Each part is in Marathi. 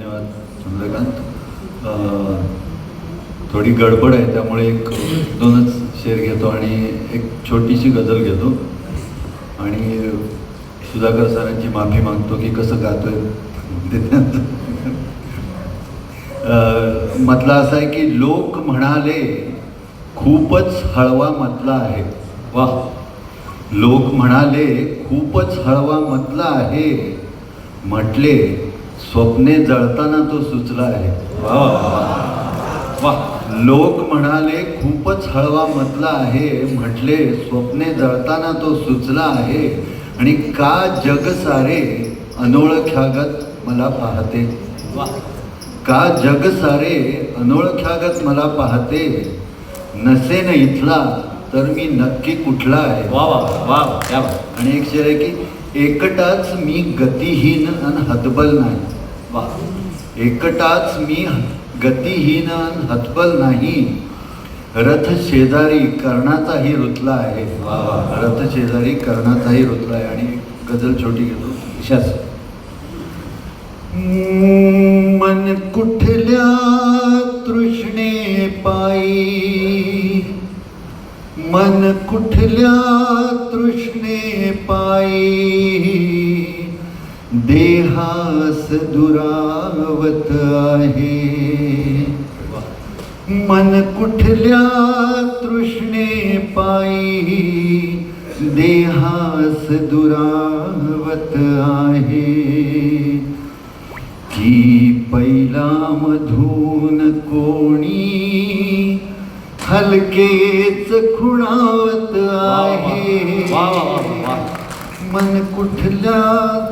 धन्यवाद. म्हणजे चंद्रकांत थोडी गडबड आहे त्यामुळे एक दोनच शेर घेतो आणि एक छोटीशी गजल घेतो. आणि सुधाकर सरांची माफी मागतो की कसं गातोय. मतला असा आहे की लोक म्हणाले खूपच हळवा मतला आहे. वा लोक म्हणाले खूपच हळवा मतला आहे. म्हटले स्वप्ने जळताना तो सुचला आहे. वा लोक म्हणाले खूपच हळवा मतला आहे. म्हटले स्वप्ने जळताना तो सुचला आहे आणि का जग सारे अनोळख्यागत मला पाहते. वा. का जग सारे अनोळख्यागत मला पाहते? नसेन इथला तर मी नक्की कुठला आहे. वा वा वा आणि एक शेर आहे की एकटाच मी गतिहीन आणि हतबल नाही. वा. एकटाच मी गतिहीन आणि हतबल नाही. रथ शेजारी कर्णाचाही रुतला आहे. वा रथ शेजारी कर्णाचाही रुतला आहे आणि गजल छोटी घेतो. शास मन कुठल्या तृष्णे पायी? मन कुठल्या पायी देहास दुरावत आहे। मन कुठल्या तृष्णे पायी देहास दुरावत आहे। की पैला मधून कोणी हलकेच खुणावत आहे। मन कुठल्या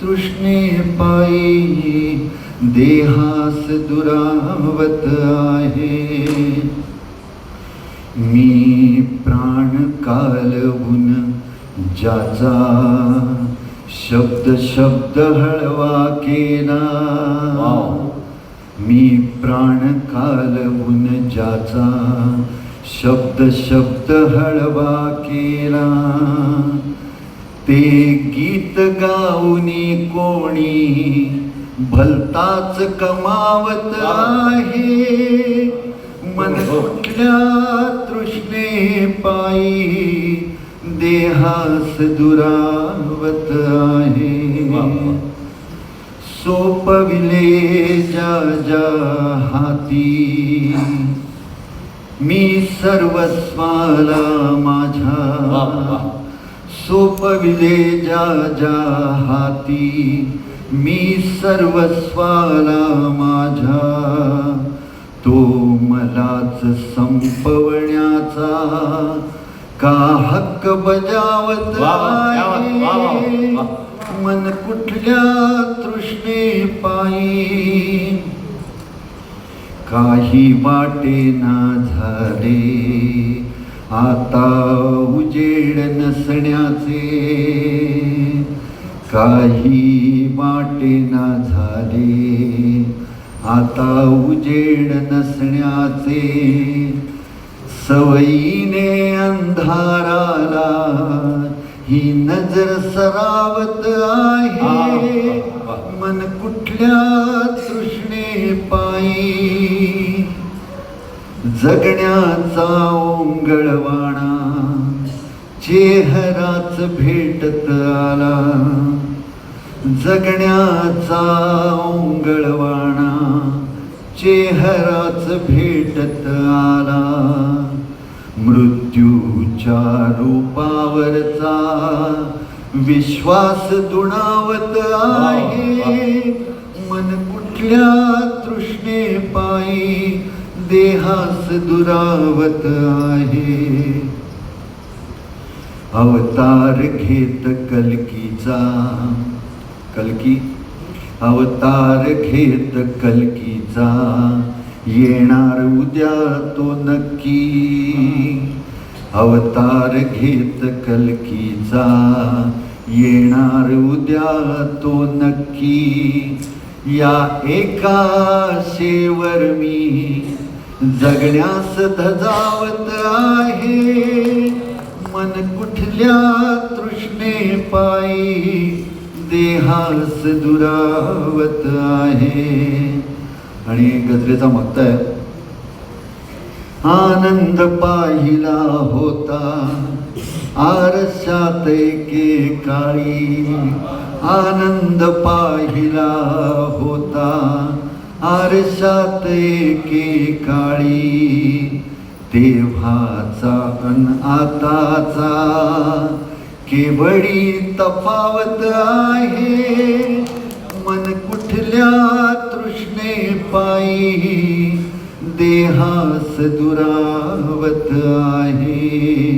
तृष्णे पायी? देहास दुरावत आहे. मी प्राण कालवून ज्याचा शब्द शब्द हळवा केला. मी प्राण कालवून ज्याचा शब्द शब्द हळवा केला. ते गीत गाऊनी कोणी भलताच कमावत आहे मन कुठल्या तृष्णे पायी देहास दुरावत आहे. सोपविले ज्या ज्या हाती मी सर्वस्वाला माझ्या. सोपविले ज्या ज्या हाती मी सर्वस्वाला माझ्या तो मलाच संपवण्याचा का हक्क बजावत. मन कुठल्या तृष्णे पायी काही वाटे ना झाले आता उजेड नसण्याचे काही वाटे ना झाले. आता उजेड नसण्याचे सवयीने अंधाराला ही नजर सरावत आहे. मन कुठल्या तृष्णे पायी? जगण्याचा ओंगळवाणा चेहराच भेटत आला. जगण्याचा ओंगळवाणा चेहराच भेटत आला. मृत्यूच्या रूपावरचा विश्वास दुणावत आहे. मन कुठल्या तृष्णे पायी देहास दुरावत आहे। अवतार घेत कलकीचा। कलकी? अवतार घेत कलकीचा। येणार उद्या तो नक्की। अवतार घेत कलकीचा। येणार उद्या तो नक्की। या एका शेवर मी जगण्यास धजावत आहे. मन कुठल्या तृष्णे पायी देहास दुरावत आहे. आणि गजरेचा मक्ता आहे. आनंद पाहिला होता. आरशात एके काळी आनंद पाहिला होता. आरशात एके काळी तेव्हाचा अन आताचा. केवळी तफावत आहे मन कुठल्या तृष्णे पायी. देहास दुरावत आहे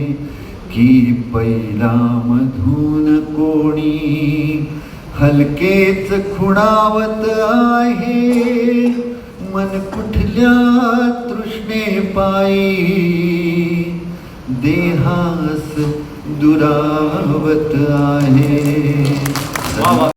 की पहिला मधून कोणी हलकेच खुणावत आहे. मन कुठल्या तृष्णे पायी? देहास दुरावत आहे. वा